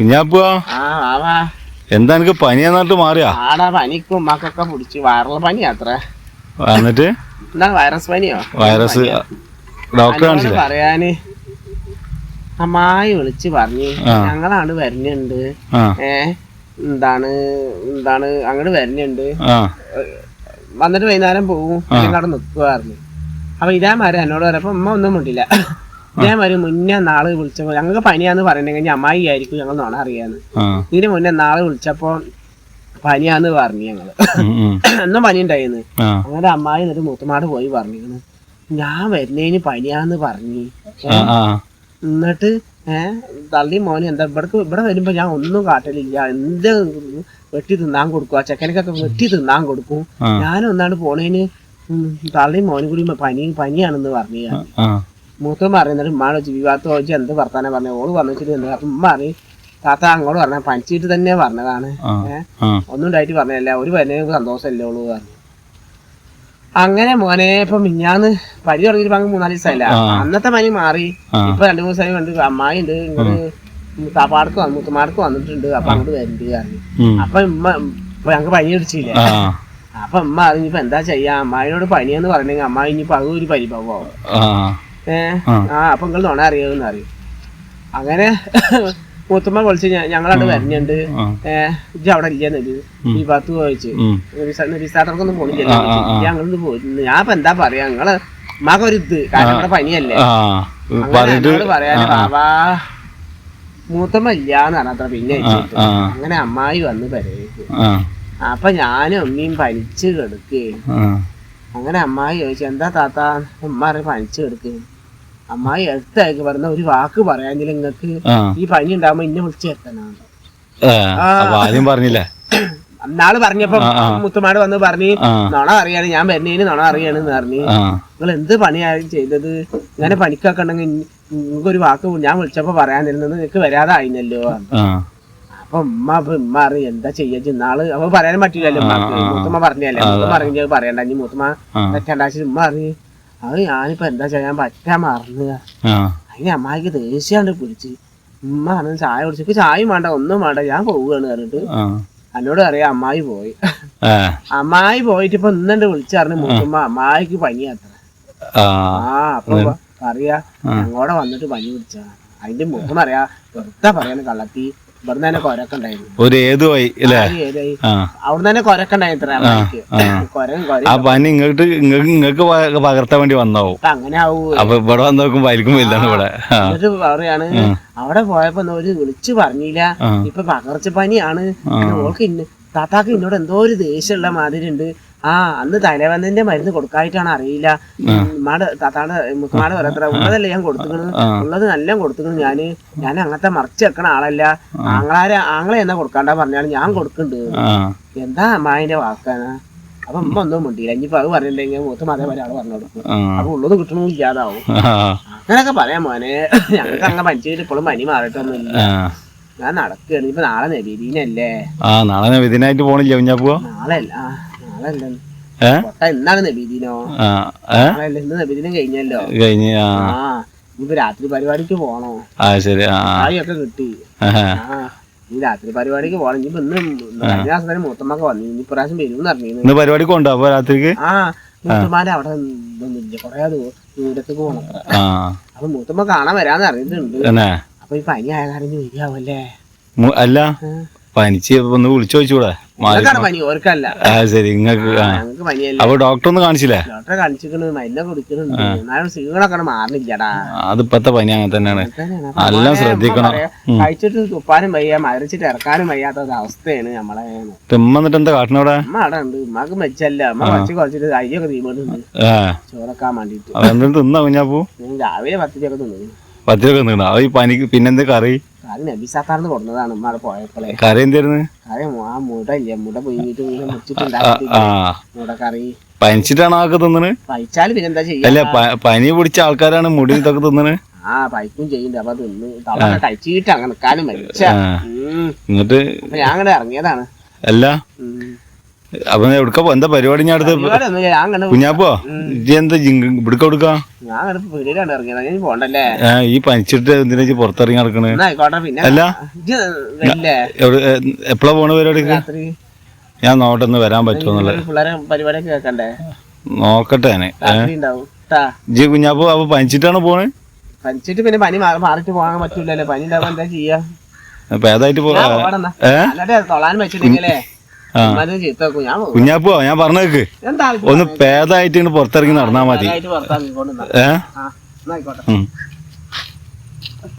കുഞ്ഞാപ്പോ ആ ആവാ എന്താ എനിക്ക് പനിയെന്നിട്ട് മാറിയാ? ആടാ പനിക്കും ഉമ്മക്കൊക്കെ പിടിച്ച് വൈറൽ പനി അത്ര. എന്നിട്ട് എന്താ വൈറസ് പനിയോ? വൈറസ് ഡോക്ടറെ കാണിച്ചില്ലേ? പറയാന് അമ്മായി വിളിച്ച് പറഞ്ഞു. ഞങ്ങളാണ് വരുന്നുണ്ട് ഏ എന്താണ് എന്താണ് അങ്ങോട്ട് വരുന്നുണ്ട് വന്നിട്ട് വൈകുന്നേരം പോകും അവിടെ നിൽക്കുമായിരുന്നു അപ്പൊ ഇതേമാതിരി എന്നോട് പറഞ്ഞപ്പോ ഉമ്മ ഒന്നും മിണ്ടില്ല. ഇതേമാതിരി മുന്നേ നാൾ വിളിച്ചപ്പോ ഞങ്ങൾക്ക് പനിയാന്ന് പറയണെങ്കിൽ അമ്മായി ആയിരിക്കും ഞങ്ങൾ നോണ അറിയാന്ന്. ഇതിന് മുന്നേ നാളെ വിളിച്ചപ്പോ പനിയാന്ന് പറഞ്ഞു ഞങ്ങൾ. എന്നും പനി ഉണ്ടായിരുന്നു അങ്ങനെ അമ്മായി എന്നിട്ട് മുത്തുമാട് പോയി പറഞ്ഞിരുന്നു ഞാൻ വരുന്നതിന് പനിയാന്ന് പറഞ്ഞു. എന്നിട്ട് ഏഹ് തള്ളി മോനെ എന്താ ഇവിടെ ഇവിടെ വരുമ്പോ ഞാൻ ഒന്നും കാട്ടലില്ല. എന്ത് വെട്ടി തിന്നാൻ കൊടുക്കും? ആ ചെക്കനക്കൊക്കെ വെട്ടി തിന്നാൻ കൊടുക്കും. ഞാനൊന്നാണ്ട് ഞാൻ പോണേന് തള്ളി മോനും കൂടി പനി പനിയാണെന്ന് പറഞ്ഞു ഞാൻ ആ മൂത്തം വെച്ച് ജീവിതത്ത് ചോദിച്ചു എന്ത് വർത്താനം പറഞ്ഞു? ഓൾ വന്നിട്ട് എന്താ? അപ്പൊ ഉമ്മ അറിയും താത്ത അങ്ങോട്ട് പറഞ്ഞ പനിച്ചിട്ട് തന്നെ പറഞ്ഞതാണ് ഏഹ് ഒന്നും ഉണ്ടായിട്ട് പറഞ്ഞല്ല. ഒരു വരുന്നതിന് സന്തോഷമല്ലേ ഉള്ളൂ പറഞ്ഞു. അങ്ങനെ മോനെ ഇപ്പൊ മിഞ്ഞാന്ന് പനി തുടങ്ങിയിട്ട് അങ്ങ് മൂന്നാൽ ദിവസമല്ല. അന്നത്തെ പനി മാറി. ഇപ്പൊ രണ്ടു മൂന്ന് ദിവസമായി കണ്ട് അമ്മായി ഉണ്ട് ഇങ്ങോട്ട് താപ്പാടക്ക് വന്നു മുത്തുമാടക്ക് വന്നിട്ടുണ്ട് അപ്പൊ അങ്ങോട്ട് വരണ്ട് പറഞ്ഞു. അപ്പൊ ഉമ്മ ഇപ്പൊ ഞങ്ങക്ക് പനി പിടിച്ചില്ലേ? അപ്പൊ ഉമ്മ അറിഞ്ഞിപ്പോ എന്താ ചെയ്യാ? അമ്മായിനോട് പനിയെന്ന് പറഞ്ഞെങ്കിൽ അമ്മായി ഇനിയിപ്പോ അതും ഒരു പരിഭവം ആ. അപ്പൊ നിങ്ങൾ നുണ അറിയാമെന്ന് അറിയും അങ്ങനെ മൂത്തമ്മ വിളിച്ച് ഞങ്ങളവിടെ വരുന്നുണ്ട്. ഏഹ് ഇജ്ജ് അവിടെ ഇല്ലെന്ന് ഈ പത്ത് ചോദിച്ചു. റിസാർട്ടർക്കൊന്നും പോണില്ല. ഞങ്ങളൊന്ന് പോയിരുന്നു ഞാൻ ഇപ്പൊ എന്താ പറയാ നിങ്ങൾ ഉമ്മാക്കൊരു ഇത്. കാരണം ഇവിടെ പനിയല്ലേ. അങ്ങനെ പറയാന് ബാബാ മൂത്തമ്മ ഇല്ലാന്ന് പറഞ്ഞത്ര പിന്നെ അങ്ങനെ അമ്മായി വന്ന് പരേക്ക്. അപ്പൊ ഞാനും അമ്മയും പനിച്ച് കെടുക്കേ അങ്ങനെ അമ്മായി ചോദിച്ചു എന്താ താത്ത? ഉമ്മ അറിയ പനിച്ച് കിടക്കേ അമ്മായി എടുത്തേക്ക് പറഞ്ഞ ഒരു വാക്ക് പറയാനില്ല നിങ്ങക്ക് ഈ പനി ഉണ്ടാവുമ്പോ ഇന്നെ വിളിച്ചു എത്തണം ആദ്യം പറഞ്ഞില്ലേ? നാൾ പറഞ്ഞപ്പോ. മുത്തുമാട് വന്ന് പറഞ്ഞു നുണ അറിയാണ് ഞാൻ വരുന്നതിന് നുണ അറിയാണെന്ന് പറഞ്ഞു. നിങ്ങൾ എന്ത് പണിയാണ് ചെയ്തത്? ഇങ്ങനെ പണിക്കൊക്കെ ഉണ്ടെങ്കിൽ നിങ്ങൾക്ക് ഒരു വാക്ക് ഞാൻ വിളിച്ചപ്പോ പറയാനിരുന്നത് നിങ്ങൾക്ക് വരാതെ ആയിന്നല്ലോ ആ. അപ്പൊ ഉമ്മ അപ്പൊ ഉമ്മ അറിയ എന്താ ചെയ്യാ നാൾ അപ്പൊ പറയാനും പറ്റില്ലല്ലോ. മൂത്തമ്മ പറഞ്ഞല്ലേ? മുത്തുമ്മ പറഞ്ഞ പറയണ്ട ഇനി മൂത്തമ്മ ആ. തെറ്റണ്ടാച്ച് ഉമ്മ അറിഞ്ഞ് അത് ഞാനിപ്പോ എന്താ ചെയ്യാൻ പറ്റാൻ മറന്നു. അതിന് അമ്മായിക്ക് ദേഷ്യാണ്ട് പിടിച്ച്. ഉമ്മ അന്ന് ചായ കുടിച്ചു. ചായയും വേണ്ട ഒന്നും വേണ്ട. ഞാൻ പോവുകയാണ് പറഞ്ഞിട്ട്. എന്നോട് അറിയാം അമ്മായി പോയി. അമ്മായി പോയിട്ട് ഇപ്പൊ ഇന്നെ വിളിച്ചറിഞ്ഞ് മൂത്തുമ്മ അമ്മായിക്ക് പനിയാത്ര. ആ. ആ അപ്പൊ പറയാ ഞങ്ങളോടെ വന്നിട്ട് പനി പിടിച്ചാ. അതിന്റെ മുഖം അറിയാ വെറുതെ പറയാന് കള്ളത്തി. ഇവിടുന്ന് തന്നെ കൊരക്ക ഉണ്ടായിരുന്നു. ഒരു അല്ലേ അവിടുന്ന് തന്നെ കൊരക്ക ആ പനി ഇങ്ങോട്ട് ഇങ്ങക്ക് പകർത്താൻ വേണ്ടി വന്നാവും. അങ്ങനെ ആവൂ. അപ്പൊ ഇവിടെ വന്ന് നോക്കുമ്പോ ആയിരിക്കും വലുതാണ് ഇവിടെ. എന്നിട്ട് പറയാണ് അവിടെ പോയപ്പോ ഒരു വിളിച്ചു പറഞ്ഞില്ല. ഇപ്പൊ പകർച്ചപ്പനിയാണ് ഓൾക്ക് താത്താക്ക് എന്നോട് എന്തോ ഒരു ദേഷ്യമുള്ള മാതിരി ഉണ്ട് ആ അന്ന് തലവന്നന്റെ മരുന്ന് കൊടുക്കായിട്ടാണ് അറിയില്ല. ഉമ്മാടെ താത്താടെ ഓരോരുത്തര ഉള്ളതല്ലേ ഞാൻ കൊടുത്തുക്കണത്? ഉള്ളത് നല്ല കൊടുത്തുക്കണ് ഞാൻ. ഞാൻ അങ്ങനത്തെ മറച്ചു വെക്കണ ആളല്ല. ആങ്ങളാരെ ആങ്ങളെ എന്നാ കൊടുക്കാണ്ടാ പറഞ്ഞാൽ ഞാൻ കൊടുക്കണ്ട്. എന്താ അമ്മായിന്റെ വാക്കാണ്? അപ്പൊ ഉമ്മ ഒന്നും മിണ്ടിയില്ല ഇനിയിപ്പോ അത് പറഞ്ഞിട്ടുണ്ടെങ്കിൽ മൂത്ത അതേപോലെ ആൾ പറഞ്ഞു കൊടുക്കും. അപ്പൊ ഉള്ളത് കിട്ടണു ഇല്ലാതാവും. അങ്ങനൊക്കെ പറയാം മോനെ. ഞങ്ങൾക്ക് അങ്ങനെ പനിച്ചിട്ട് ഇപ്പോഴും പനി മാറിയിട്ടൊന്നുമില്ല ഞാൻ നടക്കുകയാണ് ഇപ്പൊ നാളെ നബീദീനല്ലേ ആ നാളെ നബീദീനായിട്ട് പോണില്ല കുഞ്ഞാപ്പോ നാളെ അല്ല. രാത്രി പരിപാടിക്ക് പോണോ? ആ ശരി കിട്ടി. ഈ രാത്രി പരിപാടിക്ക് പോണം. ഇനിയിപ്പോ ഇന്ന് കഴിഞ്ഞ മാസം തന്നെ മൂത്തമ്മക്ക് വന്നു. ഇനി ഇപ്രാവശ്യം വരും അറിഞ്ഞു ഇന്ന് പരിപാടിക്ക് ഉണ്ടോ അപ്പൊ രാത്രിക്ക്? ആ മൂത്തമ്മാന്റെ അവിടെ ഇതൊന്നുമില്ല. കൊറേ ദൂ- ദൂരത്തേക്ക് പോണം. ആ. അപ്പൊ മൂത്തമ്മ കാണാൻ വരാന്ന് അറിഞ്ഞിട്ടുണ്ട്. തന്നെ അപ്പൊ ഈ പനി ആയ കാരണം വരികയാവല്ലേ? അല്ല. പനിച്ച് ഒന്ന് വിളിച്ചു ചോദിച്ചൂടെ? ശരി ഇങ്ങക്ക് അപ്പൊ ഡോക്ടർ ഒന്ന് കാണിച്ചില്ലേ? അതിപ്പത്തെ പനി അങ്ങനെ തന്നെയാണ്. മോനെ ശ്രദ്ധിക്കണം. കഴിച്ചിട്ട് തുപ്പാനും വയ്യ മരച്ചിട്ട് ഇറക്കാനും വയ്യാത്ത അവസ്ഥയാണ് നമ്മളെ. ഉമ്മ എന്നിട്ട് എന്താ കാട്ടണവിടെ അമ്മ ഉമ്മക്ക് മെച്ചല്ല അമ്മ കുറച്ച് കുറച്ചിട്ട് അയ്യൊക്കെ ചോറക്കാൻ വേണ്ടിട്ട് തിന്നാ കുഞ്ഞാപ്പൂ രാവിലെ പത്തിരിയൊക്കെ തിന്നു പത്തിരൊക്കെ തിന്നാ അത് ഈ പനിക്ക് പിന്നെന്ത് കറി? അത് നബിസാത്താർന്ന് കൊടുത്തതാണ് ഉമ്മ അവിടെ കറി എന്തായിരുന്നു കറി ആ മുട ഇല്ല? മുട പൊയ്യിട്ട് ഇങ്ങനെ ആ മുറിച്ചിട്ടുണ്ടാക്കിട്ടില്ല മുട കറി പനിച്ചിട്ടാണ് ആൾക്ക് തിന്നണ്? കഴിച്ചാൽ പിന്നെന്താ ചെയ്യാ? അല്ല പ- പനി പിടിച്ച ആൾക്കാരാണ് മുടി ഇതൊക്കെ തിന്നണ്? ആ പൈപ്പും ചെയ്യുന്നുണ്ട് അപ്പൊ തിന്ന്. തവണ കഴിച്ചിട്ട് അങ്ങനെ നിൽക്കാനും മരിച്ച ആ. ഉം. എന്നിട്ട് അപ്പൊ ഞാൻ അങ്ങോട്ട് ഇറങ്ങിയതാണ്. അല്ല? ഉം. അപ്പൊ എവിടുക്ക പോ- എന്താ പരിപാടി ഞാൻ അടുത്ത് കുഞ്ഞാപ്പോ എന്താ ഇവിടുക്ക ഞാൻ ഈ പനിച്ചിട്ട് എന്തിനാ പുറത്തിറങ്ങി നടക്കണേ? അല്ല. എപ്പളാ പോണ പരിപാടിക്ക്? ഞാൻ നോട്ടെ ഒന്ന് വരാൻ പറ്റുമെന്നുള്ളത് കേക്കണ്ടേ നോക്കട്ടെ ജി ഉണ്ടാവും. കുഞ്ഞാപ്പോ അപ്പൊ പനിച്ചിട്ടാണ് പോണ്? പനിച്ചിട്ട് പിന്നെ പനി മാറിട്ട് പോകാൻ പറ്റൂലല്ലോ. പനി ഉണ്ടാവുമ്പോ എന്താ ചെയ്യാ? ഏതായിട്ട് പോകാൻ പറ്റില്ലേ തൊളാൻ കുഞ്ഞാപ്പോ ഞാൻ പറഞ്ഞേക്ക് ഒന്ന് ഇങ്ങട് പുറത്തിറങ്ങി നടന്നാ മതി. ആയിട്ട്